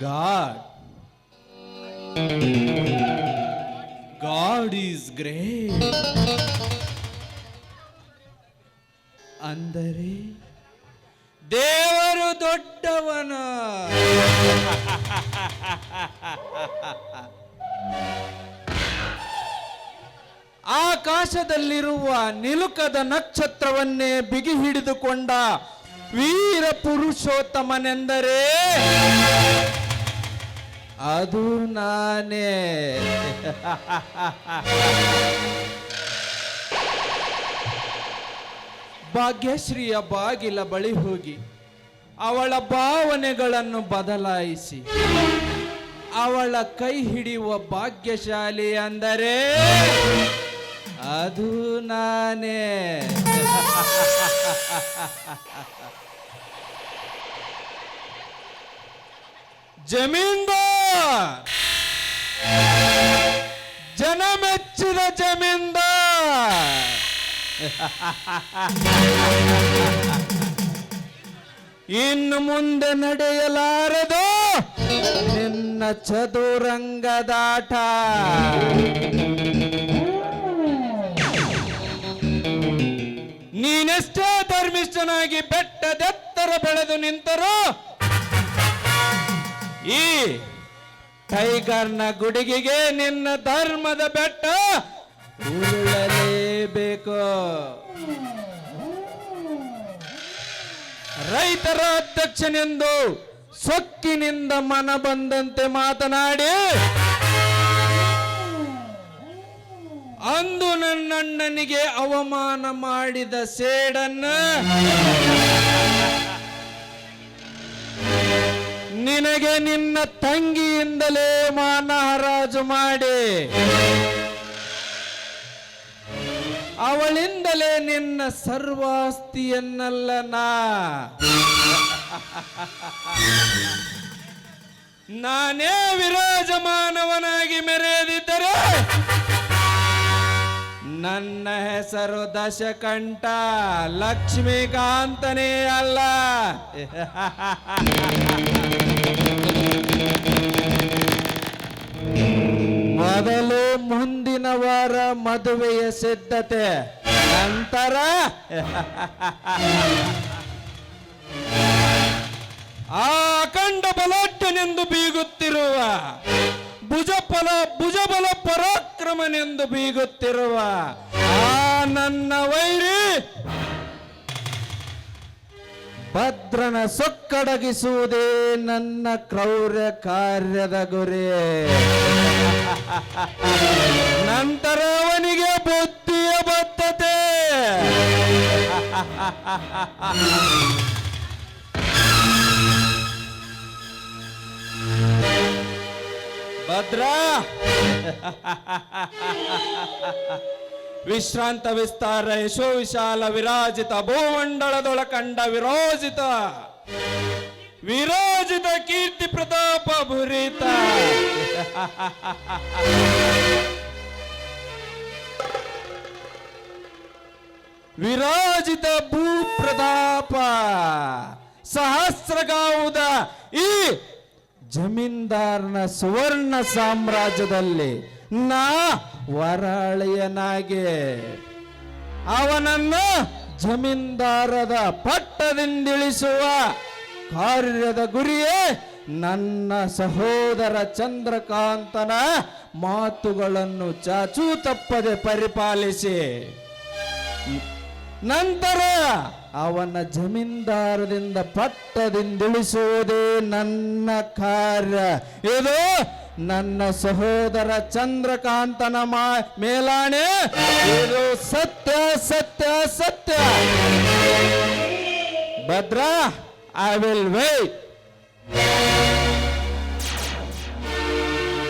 God. God is great. ಅಂದರೆ ದೇವರು ದೊಡ್ಡವನ ಆಕಾಶದಲ್ಲಿರುವ ನಿಲುಕದ ನಕ್ಷತ್ರವನ್ನೇ ಬಿಗಿ ಹಿಡಿದುಕೊಂಡ ವೀರ ಪುರುಷೋತ್ತಮನೆಂದರೆ ಅದು ನಾನೇ. ಭಾಗ್ಯಶ್ರೀಯ ಬಾಗಿಲ ಬಳಿ ಹೋಗಿ ಅವಳ ಭಾವನೆಗಳನ್ನು ಬದಲಾಯಿಸಿ ಅವಳ ಕೈ ಹಿಡಿಯುವ ಭಾಗ್ಯಶಾಲಿ ಅಂದರೆ ಅದು ನಾನೇ. ಜಮೀನ್ದಾರ್ ಜನ ಮೆಚ್ಚಿದ ಜಮೀನ್ದಾರ್ ಇನ್ನು ಮುಂದೆ ನಡೆಯಲಾರದು ನಿನ್ನ ಚದುರಂಗದಾಟ ನೀನೆಷ್ಟೇ ಧರ್ಮಿಷ್ಠನಾಗಿ ಬೆಟ್ಟದೆತ್ತರ ಬೆಳೆದು ನಿಂತರೂ, ಈ ಟೈಗರ್ನ ಗುಡಿಗೆಗೆ ನಿನ್ನ ಧರ್ಮದ ಬೆಟ್ಟ ಉರುಳಲೇಬೇಕು. ರೈತರ ಅಧ್ಯಕ್ಷನೆಂದು ಸೊಕ್ಕಿನಿಂದ ಮನ ಬಂದಂತೆ ಮಾತನಾಡಿ. ಅಂದು ನನ್ನಣ್ಣನಿಗೆ ಅವಮಾನ ಮಾಡಿದ ಸೇಡನ್ನ ನಿನಗೆ ನಿನ್ನ ತಂಗಿಯಿಂದಲೇ ಮಾನ ಹರಾಜು ಮಾಡಿ. ಅವಳಿಂದಲೇ ನಿನ್ನ ಸರ್ವಾಸ್ತಿಯನ್ನಲ್ಲ ನಾನೇ ವಿರಾಜಮಾನವನಾಗಿ ಮೆರೆಯದಿದ್ದರೆ ನನ್ನ ಹೆಸರು ದಶಕಂಠ, ಲಕ್ಷ್ಮೀಕಾಂತನೇ ಅಲ್ಲ. ಮೊದಲು ಮುಂದಿನ ವಾರ ಮದುವೆಯ ಸಿದ್ಧತೆ, ನಂತರ ಆ ಅಖಂಡ ಬಲಾಢ್ಯನೆಂದು ಬೀಗುತ್ತಿರುವ ಭುಜಫಲ, ಭುಜಬಲ ಪರಾಕ್ರಮನೆಂದು ಬೀಗುತ್ತಿರುವ ಆ ನನ್ನ ವೈರಿ ಭದ್ರನ ಸೊಕ್ಕಡಗಿಸುವುದೇ ನನ್ನ ಕ್ರೌರ್ಯ ಕಾರ್ಯದ ಗುರಿ. ನಂತರ ಅವನಿಗೆ ಬುದ್ಧಿಯ ಬದ್ಧತೆ. ಭದ್ರ! ವಿಶ್ರಾಂತ ವಿಸ್ತಾರ ಯಶೋ ವಿಶಾಲ ವಿರಾಜಿತ ಭೂಮಂಡಳದೊಳ ಕಂಡ ವಿರೋಜಿತ. ವಿರಾಜಿತ ಕೀರ್ತಿ ಪ್ರತಾಪ ಭುರಿತ. ವಿರಾಜಿತ ಭೂ ಪ್ರತಾಪ ಸಹಸ್ರಗಾವುದ ಈ ಜಮೀನ್ದಾರನ ಸುವರ್ಣ ಸಾಮ್ರಾಜ್ಯದಲ್ಲಿ ನಾ ವರಾಳಿಯನಾಗೆ ಅವನನ್ನು ಜಮೀನ್ದಾರದ ಪಟ್ಟದಿಂದಿಳಿಸುವ ಕಾರ್ಯದ ಗುರಿಯೇ ನನ್ನ ಸಹೋದರ ಚಂದ್ರಕಾಂತನ ಮಾತುಗಳನ್ನು ಚಾಚೂ ತಪ್ಪದೆ ಪರಿಪಾಲಿಸಿ. ನಂತರ ಅವನ ಜಮೀನ್ದಾರದಿಂದ ಪಟ್ಟದಿಂದಿಳಿಸುವುದೇ ನನ್ನ ಕಾರ್ಯ. ಇದು ನನ್ನ ಸಹೋದರ ಚಂದ್ರಕಾಂತನ ಮಾ ಮೇಲಾಣೆ. ಇದು ಸತ್ಯ ಸತ್ಯ ಸತ್ಯ. Bhadra I will wait